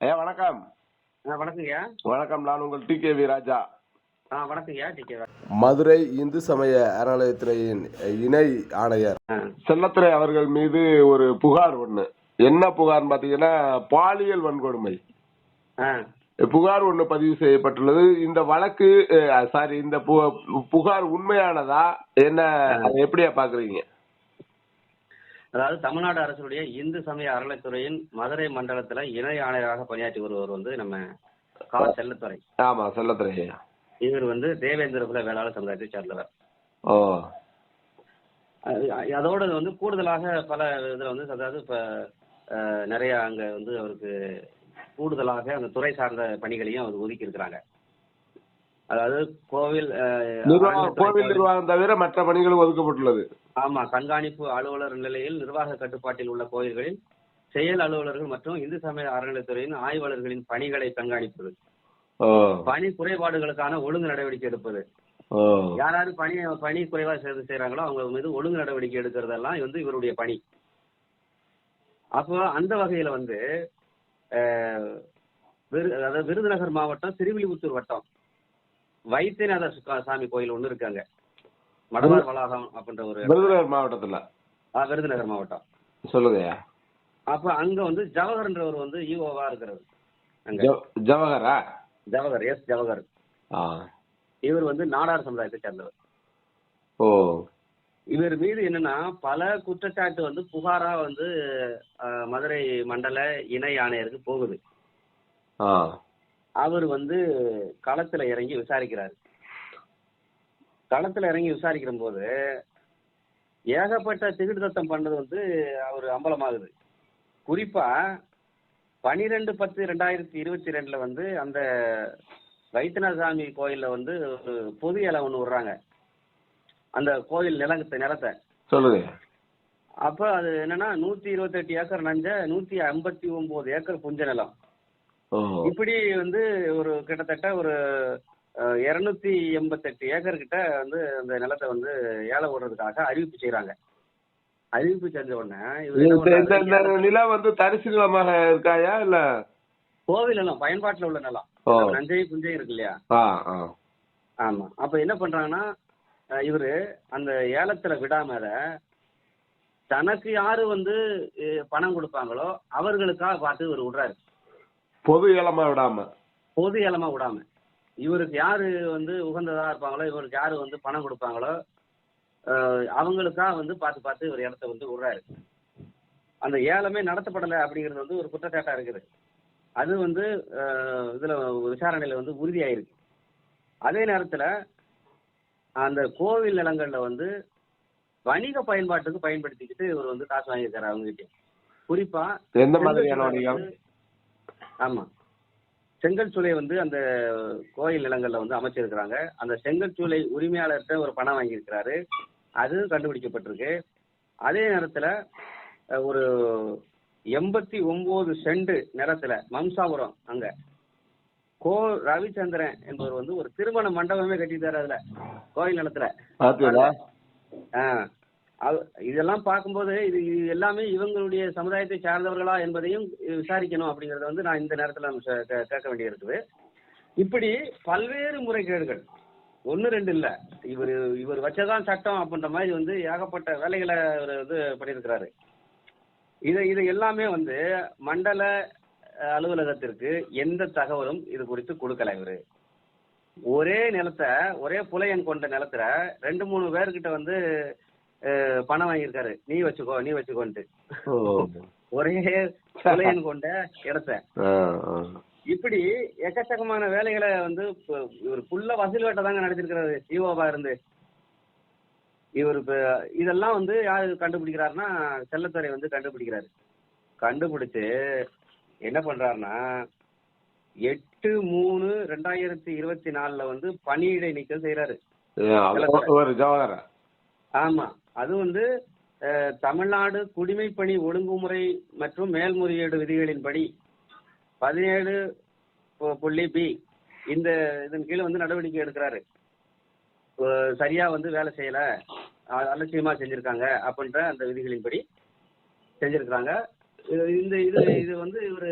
ஐயா வணக்கம். ஆ வணக்கங்கய்யா வணக்கம் நான் உங்கள் டி கே வி ராஜா. ஆ வணக்கங்கய்யா டிகே மதுரை இந்து சமய அறநிலையத்துறையின் இணை ஆணையர். செல்லத்துறை அவர்கள் மீது ஒரு புகார் ஒண்ணு. என்ன புகார்னு பாத்தீங்கன்னா பாலியல் வன்கொடுமை. ஆ. புகார் ஒண்ணு பதிவு செய்யப்பட்டுள்ளது. இந்த வழக்கு சாரி இந்த புகார் உண்மையானதா? என்ன எப்படியா பாக்குறீங்க? அதாவது தமிழ்நாடு அரசுடைய இந்து சமய அறநிலைத்துறையின் மதுரை மண்டலத்துல இணை ஆணையராக பணியாற்றி வருவர் வந்து நம்ம கா செல்லத்துறை. ஆமா செல்லத்துறை. இவர் வந்து தேவேந்திர குல வேளாளர் சமுதாயத்தை சேர்ந்தவர். ஓ. அது- அதோடு வந்து கூடுதலாக பல இதுல வந்து அதாவது இப்ப நிறைய அங்க வந்து அவருக்கு கூடுதலாக அந்த துறை சார்ந்த பணிகளையும் அவர் ஒதுக்கி இருக்கிறாங்க அதாவது கோவில் நிர்வாகம் கோவில் நிர்வாகம் தவிர மற்ற பணிகளும் ஒதுக்கப்பட்டுள்ளது. ஆமா கண்காணிப்பு அலுவலர் நிலையில் நிர்வாக கட்டுப்பாட்டில் உள்ள கோயில்களில் செயல் அலுவலர்கள் மற்றும் இந்து சமய அறநிலைத்துறையின் ஆய்வாளர்களின் பணிகளை கண்காணிப்பது. பணி குறைபாடுகளுக்கான ஒழுங்கு நடவடிக்கை எடுப்பது. ஓ. யார் யார் பணி பணி குறைவா செய்து செய்யறாங்களோ அவங்க மீது ஒழுங்கு நடவடிக்கை எடுக்கிறதெல்லாம் வந்து இவருடைய பணி. அப்போ அந்த வகையில வந்து அதாவது விருதுநகர் மாவட்டம் திருவில்லிபுத்தூர் வட்டம். வைத்தியநாத சாமி கோயில் ஒண்ணு இருக்காங்க மடவார் வளாகம் அப்படின்ற ஒரு விருதுநகர் மாவட்டத்துல? விருதுநகர் மாவட்டம். சொல்லுங்கய்யா அப்ப அங்க வந்து ஜவஹர்ன்றவர் வந்து ஈஓவா இருக்கிறவர் அங்க. ஜவ- ஜவஹரா? ஜவஹர் எஸ் ஜவஹர். இவர் வந்து நாடார் சமுதாயத்தை சேர்ந்தவர். ஓ. இவர் மீது என்னன்னா பல குற்றச்சாட்டு வந்து புகாரா வந்து மதுரை மண்டல இணை ஆணையருக்கு போகுது. அவர் வந்து களத்துல இறங்கி விசாரிக்கிறாரு. களத்துல இறங்கி விசாரிக்கிற போது ஏகப்பட்ட திகிடு தத்தம் பண்ணது வந்து அவர் அம்பலமாகுது. குறிப்பா பனிரெண்டு பத்து ரெண்டாயிரத்தி இருபத்தி ரெண்டுல வந்து அந்த வைத்தியநாதசாமி கோயில்ல வந்து ஒரு பொது இலை ஒன்று விடுறாங்க. அந்த கோயில் நிலத்தை நிலத்தை. சொல்லுங்க. அப்ப அது என்னன்னா நூத்தி இருபத்தெட்டு ஏக்கர் நஞ்ச நூத்தி ஐம்பத்தி ஒன்பது ஏக்கர் புஞ்ச நிலம். இப்படி வந்து ஒரு கிட்டத்தட்ட ஒரு இருநூத்தி எண்பத்தெட்டு ஏக்கர் கிட்ட வந்து அந்த நிலத்தை வந்து ஏல விடுறதுக்காக அறிவிப்பு செய்யறாங்க அறிவிப்பு செஞ்ச உடனே இந்த? நிலம் வந்து தரிசு நிலமாக இருக்காயா இல்ல? கோவில் நிலம் பயன்பாட்டுல உள்ள நிலம். நஞ்சை புஞ்சை இருக்கு இல்லையா? ஆமா. அப்ப என்ன பண்றாங்கன்னா இவரு அந்த ஏலத்துல விடாம தனக்கு யாரு வந்து பணம் கொடுப்பாங்களோ அவர்களுக்காக பார்த்து இவர் விடுறாரு. பொது ஏலமா விடாம? பொது ஏலமா விடாம. இவருக்கு யாரு வந்து உகந்ததா இருப்பாங்களோ இவருக்கு யாரு வந்து பணம் கொடுப்பாங்களோ அஹ், அவங்களுக்காக வந்து பார்த்து பார்த்து இவர் இடத்த வந்து விடுறாரு. அந்த ஏலமே நடத்தப்படலை அப்படிங்கிறது வந்து ஒரு குற்றச்சாட்டா இருக்குது. அது வந்து இதுல விசாரணையில வந்து உறுதியாயிருக்கு. அதே நேரத்துல அந்த கோவில் நிலங்கள்ல வந்து வணிக பயன்பாட்டுக்கு பயன்படுத்திக்கிட்டு இவர் வந்து காசு வாங்கியிருக்காரு அவங்க கிட்ட குறிப்பா எந்த மாதிரியான வணிகம்? ஆமா. செங்கல் சூளை வந்து அந்த கோயில் நிலங்கள்ல வந்து அமைச்சிருக்கிறாங்க. அந்த செங்கல் சூளை உரிமையாளர்கிட்ட ஒரு பணம் வாங்கியிருக்கிறாரு. அது கண்டுபிடிக்கப்பட்டிருக்கு. அதே நேரத்துல ஒரு எண்பத்தி ஒன்பது சென்ட் நிலத்துல மம்சாபுரம் அங்க கோ ரவிச்சந்திரன் என்பவர் வந்து ஒரு திருமண மண்டபமே கட்டிட்டாரு அதுல கோயில் நிலத்துல. பாத்தீங்களா ஆ. அது இதெல்லாம் பார்க்கும்போது இது இது எல்லாமே இவங்களுடைய சமுதாயத்தை சார்ந்தவர்களா என்பதையும் விசாரிக்கணும் அப்படிங்கறத வந்து நான் இந்த நேரத்துல நம்ம கேட்க வேண்டியிருக்குது. இப்படி பல்வேறு முறைகேடுகள். ஒன்னு ரெண்டு இல்ல. இவர் இவர் வச்சதான் சட்டம் அப்படின்ற மாதிரி வந்து ஏகப்பட்ட வேலைகளை அவர் வந்து பண்ணியிருக்கிறாரு. இதை இது எல்லாமே வந்து மண்டல அலுவலகத்திற்கு எந்த தகவலும் இது குறித்து கொடுக்கல இவரு. ஒரே நிலத்தை ஒரே புலையன் கொண்ட நிலத்துல ரெண்டு மூணு பேர்கிட்ட வந்து பணம் வாங்கியிருக்காரு. நீ வச்சுக்கோ நீ வச்சுக்கோன்ட்டு. ஒரே புலையன் கொண்ட இடத்த. இப்படி எக்கச்சக்கமான வேலைகளை வந்து இவர் ஃபுல்லா வசூல் வேட்டை தாங்க நடத்திருக்கிறாரு ஈவோவா இருந்து. இவர் இதெல்லாம் வந்து யாரு கண்டுபிடிக்கிறாருன்னா செல்லத்துறை வந்து கண்டுபிடிக்கிறாரு. கண்டுபிடிச்சு என்ன பண்றாருன்னா எட்டு மூணு ரெண்டாயிரத்தி இருபத்தி நாலுல வந்து பணியிடை நீக்கம் செய்யறாரு ஆமா. அது வந்து தமிழ்நாடு குடிமைப்பணி ஒழுங்குமுறை மற்றும் மேல்முறையீடு விதிகளின்படி பதினேழு புள்ளி பி இந்த இதன் கீழே வந்து நடவடிக்கை எடுக்கிறாரு. சரியா வந்து வேலை செய்யல அலட்சியமா செஞ்சிருக்காங்க அப்படின்ற அந்த விதிகளின்படி செஞ்சிருக்கிறாங்க. இந்த இது இது வந்து இவரு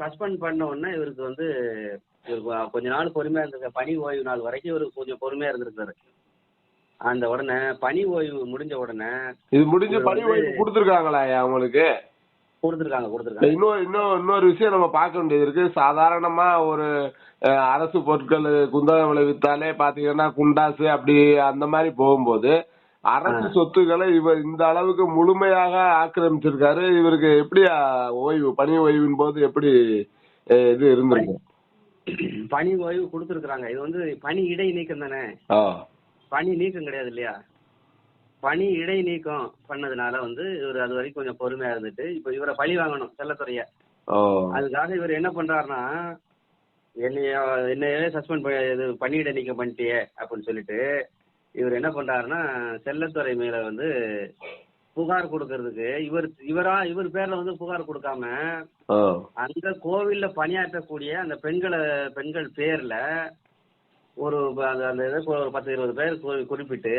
சஸ்பெண்ட் பண்ண உடனே இவருக்கு வந்து கொஞ்ச நாள் பொறுமையா இருந்திருக்க. பணி ஓய்வு நாள் வரைக்கும் இவர் கொஞ்சம் பொறுமையா இருந்திருக்காரு அந்த உடனே பணி ஓய்வு முடிஞ்ச உடனே இது முடிஞ்சு பணி ஓய்வு கொடுத்துருக்காங்களா அவங்களுக்கு? கொடுத்துருக்காங்க கொடுத்துருக்காங்க. இன்னொரு இன்னொரு இன்னொரு விஷயம் நம்ம பார்க்க வேண்டியது இருக்கு. சாதாரணமா ஒரு அரசு பொருட்கள் குந்தகம் விளைவித்தாலே பாத்தீங்கன்னா குண்டாசு அப்படி அந்த மாதிரி போகும்போது அரசு சொத்துக்களை இவர் இந்த அளவுக்கு முழுமையாக ஆக்கிரமிச்சிருக்காரு. இவருக்கு எப்படி ஓய்வு பணி ஓய்வின் போது எப்படி இது இருந்திருக்கும் பணி ஓய்வு கொடுத்துருக்காங்க இது வந்து பணி இடை நீக்கம் தானே பணி நீக்கம் கிடையாது இல்லையா? பணி இடை நீக்கம் பண்ணதுனால வந்து இவர் அது வரைக்கும் கொஞ்சம் பொறுமையா இருந்துட்டு இப்போ இவரை பழி வாங்கணும் செல்லத்துறைய. அதுக்காக இவர் என்ன பண்றாருன்னா என்னைய என்னையவே சஸ்பெண்ட் இது பணியிட நீக்கம் பண்ணிட்டியே அப்படின்னு சொல்லிட்டு இவர் என்ன பண்றாருன்னா செல்லத்துறை மேல வந்து புகார் கொடுக்கறதுக்கு இவர் இவரா இவர் பேர்ல வந்து புகார் கொடுக்காம அந்த கோவில்ல பணியாற்றக்கூடிய அந்த பெண்களை பெண்கள் பேர்ல ஒரு அந்த ஒரு பத்து இருபது பேர் குறி- குறிப்பிட்டு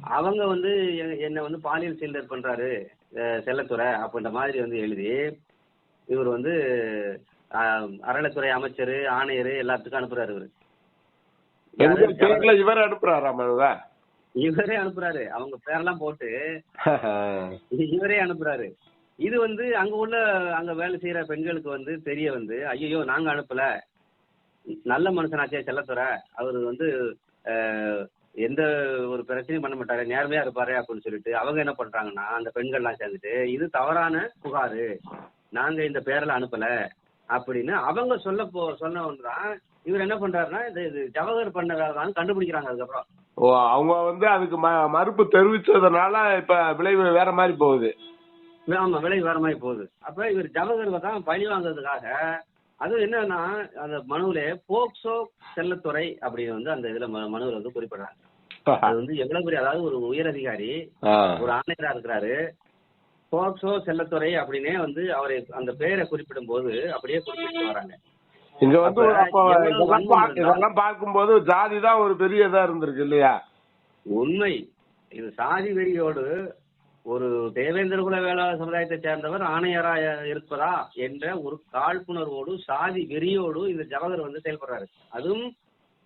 அவங்க வந்து என்னை வந்து பாலியல் சீல்டர் பண்றாரு செல்லத்துறை அப்படின்ற மாதிரி வந்து எழுதி இவர் வந்து அறநிலைத்துறை அமைச்சர் ஆணையர் எல்லாத்துக்கும் அனுப்புறாரு இவரு. இவர் அனுப்புறாராம் இவரை? இவரே அனுப்புறாரு. அவங்க பேரெல்லாம் போட்டு இவரே அனுப்புறாரு. இது வந்து அங்க உள்ள அங்க வேலை செய்யற பெண்களுக்கு வந்து தெரிய வந்து ஐயோ நாங்க அனுப்பல. நல்ல மனுஷனாச்சே செல்லத்துறை. அவர் வந்து எந்த ஒரு பிரச்சனையும் பண்ண மாட்டாரு. நேர்மையா இருப்பாரு அப்படின்னு சொல்லிட்டு அவங்க என்ன பண்றாங்கன்னா அந்த பெண்கள்லாம் சேர்ந்துட்டு இது தவறான புகாரு. நாங்க இந்த பேரில் அனுப்பல. அப்படின்னு அவங்க சொல்ல போ சொன்ன தான் இவர் என்ன பண்றாருன்னா இது இது ஜவஹர் பண்ண வேலை தான் கண்டுபிடிக்கிறாங்க அதுக்கப்புறம். ஓ அவங்க வந்து அதுக்கு மறுப்பு தெரிவிச்சதுனால இப்ப விளைவு வேற மாதிரி போகுது. ஆமா விலை வர மாதிரி போகுது. அப்ப இவர் ஜவஹர் தான் பழி வாங்குறதுக்காக அது என்னன்னா அந்த மனுவில போக்சோ செல்லத்துறை அப்படின்னு வந்து அந்த இதுல மனுவில் வந்து குறிப்பிடுறாங்க. அது வந்து எவ்வளவு பெரிய அதாவது ஒரு உயர் அதிகாரி. ஒரு ஆணையரா இருக்கிறாரு. போக்சோ செல்லத்துறை அப்படின்னே வந்து அவரை அந்த பெயரை குறிப்பிடும் போது அப்படியே குறிப்பிட்டு வராங்க. இங்க வந்து இதெல்லாம் பார்க்கும்போது ஜாதி தான் ஒரு பெரிய இதா இருந்திருக்கு இல்லையா? உண்மை. இது சாதி வெறியோடு ஒரு தேவேந்திர குல வேளாளர் சமுதாயத்தை சேர்ந்தவர் ஆணையரா இருப்பதா என்ற ஒரு காழ்ப்புணர்வோடு சாதி வெறியோடு இந்த ஜவஹர் வந்து செயல்படுறாரு. அதுவும்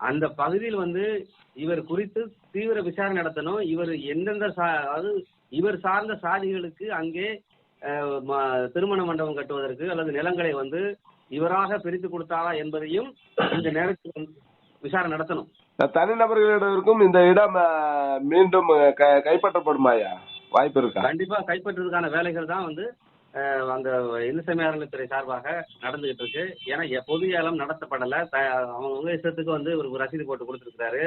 அந்த பகுதியில் வந்து இவர் குறித்து தீவிர விசாரணை நடத்தணும். இவர் எந்தெந்த அதாவது இவர் சார்ந்த சாதிகளுக்கு அங்கே அஹ், ம- திருமண மண்டபம் கட்டுவதற்கு அல்லது நிலங்களை வந்து இவராக பிரித்து கொடுத்தாரா என்பதையும் இந்த நேரத்தில் விசாரணை நடத்தணும். தனிநபர்களிடம் இந்த இடம் மீண்டும் கைப்பற்றப்படுமாயா வாய்ப்பு இருக்கா? கண்டிப்பா கைப்பற்றுவதற்கான வேலைகள் தான் வந்து அந்த இந்து சமய அறநிலைத்துறை சார்பாக நடந்துகிட்டு இருக்கு. ஏன்னா பொது ஏலம் நடத்தப்படல. அவங்க இஷ்டத்துக்கு வந்து இவருக்கு ரசீது போட்டு கொடுத்துருக்காரு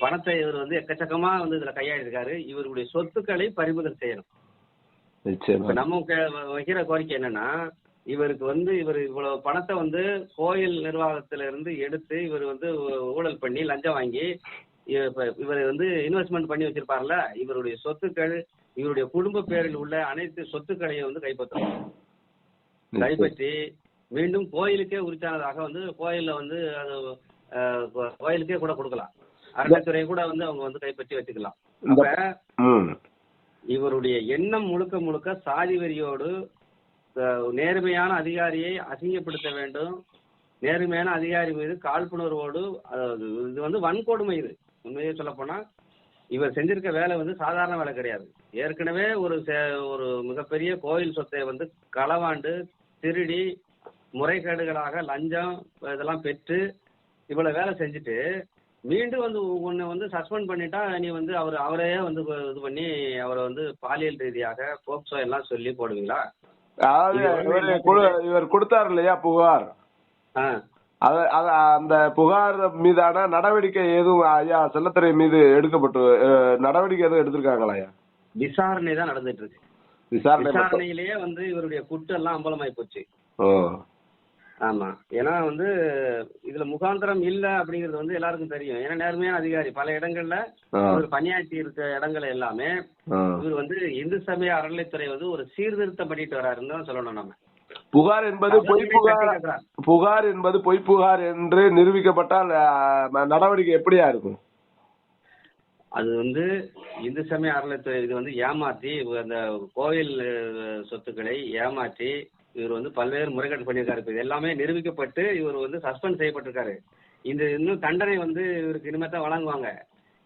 பணத்தை இவர் வந்து எக்கச்சக்கமா வந்து இதுல கையாடிருக்காரு இவருடைய சொத்துக்களை பறிமுதல் செய்யணும். நம்ம வைக்கிற கோரிக்கை என்னன்னா இவருக்கு வந்து இவர் இவ்வளவு பணத்தை வந்து கோயில் நிர்வாகத்துல இருந்து எடுத்து இவர் வந்து ஊழல் பண்ணி லஞ்சம் வாங்கி இவர் வந்து இன்வெஸ்ட்மெண்ட் பண்ணி வச்சிருப்பார்ல இவருடைய சொத்துக்கள் இவருடைய குடும்ப பேரில் உள்ள அனைத்து சொத்துக்களையும் வந்து கைப்பற்றணும் கைப்பற்றி மீண்டும் கோயிலுக்கே உரித்தானதாக வந்து கோயில்ல வந்து அது கோயிலுக்கே கூட கொடுக்கலாம். அறநிலைத்துறையை கூட வந்து அவங்க வந்து கைப்பற்றி வச்சுக்கலாம். அப்ப. இவருடைய எண்ணம் முழுக்க முழுக்க சாதி வெறியோடு அஹ், நேர்மையான அதிகாரியை அசிங்கப்படுத்த வேண்டும். நேர்மையான அதிகாரி மீது காழ்ப்புணர்வோடு இது வந்து வன்கொடுமை இது. உண்மையே சொல்ல போனா இவர் செஞ்சிருக்க வேலை வந்து சாதாரண வேலை கிடையாது. ஏற்கனவே ஒரு ஒரு மிகப்பெரிய கோயில் சொத்தை வந்து களவாண்டு திருடி முறைகேடுகளாக லஞ்சம் இதெல்லாம் பெற்று இவ்வளவு வேலை செஞ்சுட்டு மீண்டும் வந்து உன்னை வந்து சஸ்பெண்ட் பண்ணிட்டா நீ வந்து அவர் அவரையே வந்து இது பண்ணி அவரை வந்து பாலியல் ரீதியாக போக்சோ எல்லாம் சொல்லி போடுவீங்களா? இவரு கொடுத்தார் இல்லையா புகார்? அந்த புகார் மீதான நடவடிக்கை எதுவும் ஐயா செல்லத்துறை மீது எடுக்கப்பட்டு நடவடிக்கை எதுவும் எடுத்திருக்காங்களா ஐயா? விசாரணை தான் நடந்துட்டு இருக்கு. விசாரணையிலேயே வந்து இவருடைய குற்றம் எல்லாம் அம்பலமாயி போச்சு. ஆமா. ஏன்னா வந்து இதுல முகாந்திரம் இல்ல அப்படிங்கிறது வந்து எல்லாருக்கும் தெரியும். ஏன்னா நேர்மையான அதிகாரி. பல இடங்கள்ல. இவர் பணியாற்றி இருக்க இடங்கள் எல்லாமே. இவர் வந்து இந்து சமய அறநிலைத்துறை வந்து ஒரு சீர்திருத்தம் பண்ணிட்டு வராருன்னு தான் சொல்லணும் நம்ம. புகார் என்பது பொய் புகார் புகார் என்பது பொய் புகார் என்று நிரூபிக்கப்பட்டால் நடவடிக்கை எப்படியா இருக்கும்? அது வந்து இந்து சமய அறநிலைத்துறை இது வந்து ஏமாற்றி அந்த அஹ், சொத்துக்களை ஏமாற்றி இவர் வந்து பல்வேறு முறைகேடு பண்ணியிருக்காரு. இப்ப எல்லாமே நிரூபிக்கப்பட்டு இவர் வந்து சஸ்பெண்ட் செய்யப்பட்டிருக்காரு. இந்த இன்னும் தண்டனை வந்து இவருக்கு இனிமே தான் வழங்குவாங்க.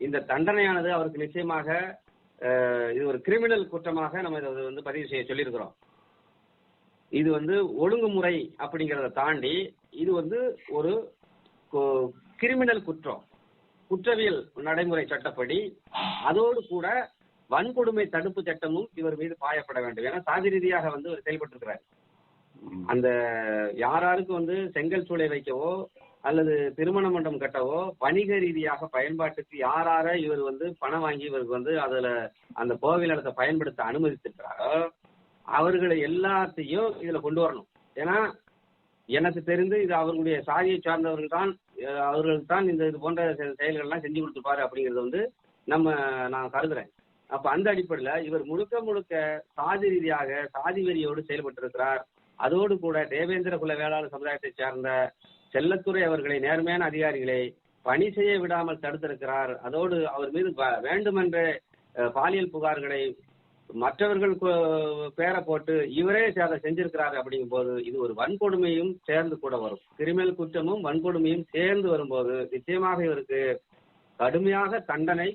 இந்த தண்டனையானது அவருக்கு நிச்சயமாக இது ஒரு கிரிமினல் குற்றமாக நம்ம இதை வந்து பதிவு செய்ய சொல்லியிருக்கிறோம். இது வந்து ஒழுங்குமுறை அப்படிங்கறத தாண்டி இது வந்து ஒரு கிரிமினல் குற்றம். குற்றவியல் நடைமுறை சட்டப்படி அதோடு கூட வன்கொடுமை தடுப்பு சட்டமும் இவர் மீது பாயப்பட வேண்டும். ஏன்னா சாதி ரீதியாக வந்து இவர் செயல்பட்டிருக்கிறார். அந்த யாராருக்கு வந்து செங்கல் சூளை வைக்கவோ அல்லது திருமண மண்டபம் கட்டவோ வணிக ரீதியாக பயன்பாட்டுக்கு யாரார இவர் வந்து பணம் வாங்கி இவருக்கு வந்து அதுல அந்த கோவில் இடத்தை பயன்படுத்த அனுமதித்திருக்கிறாரோ அவர்களை எல்லாத்தையும் இதுல கொண்டு வரணும். ஏன்னா எனக்கு தெரிந்து இது அவர்களுடைய சாதியை சார்ந்தவர்கள் தான் அவர்கள் தான் இந்த இது போன்ற செ- செயல்கள்லாம் செஞ்சு கொடுத்துருப்பாரு அப்படிங்கறது வந்து நம்ம நான் கருதுறேன். அப்ப அந்த அடிப்படையில இவர் முழுக்க முழுக்க சாதி ரீதியாக சாதி வெறியோடு செயல்பட்டிருக்கிறார். அதோடு கூட தேவேந்திர குல வேளாளர் சமுதாயத்தை சார்ந்த செல்லத்துறை அவர்களை நேர்மையான அதிகாரிகளை பணி செய்ய விடாமல் தடுத்திருக்கிறார். அதோடு அவர் மீது வ- வேண்டுமென்றே பாலியல் புகார்களை மற்றவர்கள் பேரை போட்டு இவரே அதை செஞ்சிருக்கிறாரு அப்படிங்கும் போது இது ஒரு வன்கொடுமையும் சேர்ந்து கூட வரும். கிரிமினல் குற்றமும் வன்கொடுமையும் சேர்ந்து வரும்போது நிச்சயமாக இவருக்கு கடுமையாக தண்டனை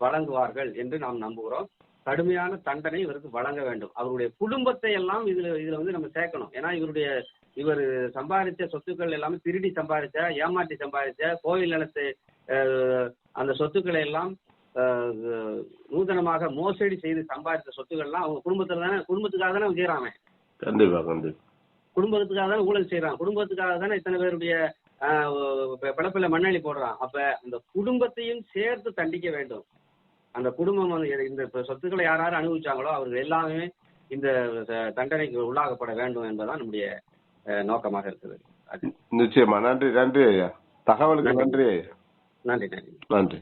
வழங்குவார்கள் என்று நாம் நம்புகிறோம். கடுமையான தண்டனை இவருக்கு வழங்க வேண்டும். அவருடைய குடும்பத்தை எல்லாம் இதுல இதுல வந்து நம்ம சேர்க்கணும். ஏன்னா இவருடைய இவர் சம்பாதிச்ச சொத்துக்கள் எல்லாமே திருடி சம்பாதிச்ச ஏமாற்றி சம்பாதிச்ச கோயில் நிலத்தை அந்த சொத்துக்களை எல்லாம் நூதனமாக மோசடி செய்து சம்பாதித்த சொத்துக்கள்லாம் அவங்க குடும்பத்துல தானே குடும்பத்துக்காக தானே அவன். கண்டிப்பா கண்டிப்பா. குடும்பத்துக்காக தானே ஊழல் செய்யறான் குடும்பத்துக்காக தானே இத்தனை பேருடைய பிளப்புல மண்ணெண்ணி போடுறான். அப்ப அந்த குடும்பத்தையும் சேர்த்து தண்டிக்க வேண்டும். அந்த குடும்பம் இந்த சொத்துக்களை யார் யார் அனுபவிச்சாங்களோ அவர்கள் எல்லாமே இந்த தண்டனைக்கு உள்ளாகப்பட வேண்டும் என்பதுதான் நம்முடைய நோக்கமாக இருக்குது நிச்சயமா. நன்றி நன்றி ஐயா. தகவலுக்கு நன்றி. நன்றி நன்றி. நன்றி.